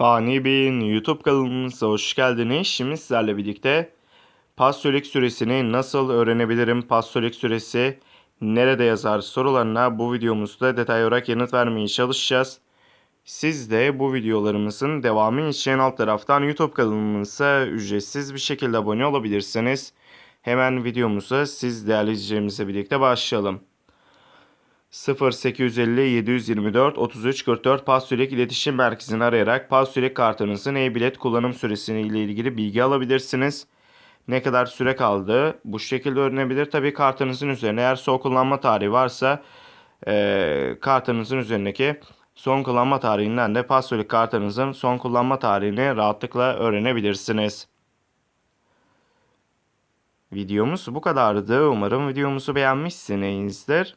Fani Bey'in YouTube kanalımıza hoş geldiniz. Şimdi sizlerle birlikte pastolik süresini nasıl öğrenebilirim? Pastolik süresi nerede yazar sorularına bu videomuzda detay olarak yanıt vermeye çalışacağız. Siz de bu videolarımızın devamı için alt taraftan YouTube kanalımıza ücretsiz bir şekilde abone olabilirsiniz. Hemen videomuza siz değerli izleyicilerimizle birlikte başlayalım. 0850 724 33 44 Pasolik İletişim Merkezi'ni arayarak Pasolik kartınızın e-bilet kullanım süresi ile ilgili bilgi alabilirsiniz. Ne kadar süre kaldı bu şekilde öğrenebilir. Tabii kartınızın üzerine eğer son kullanma tarihi varsa eee, kartınızın üzerindeki son kullanma tarihinden de Pasolik kartınızın son kullanma tarihini rahatlıkla öğrenebilirsiniz. Videomuz bu kadardı. Umarım videomuzu beğenmişsinizdir.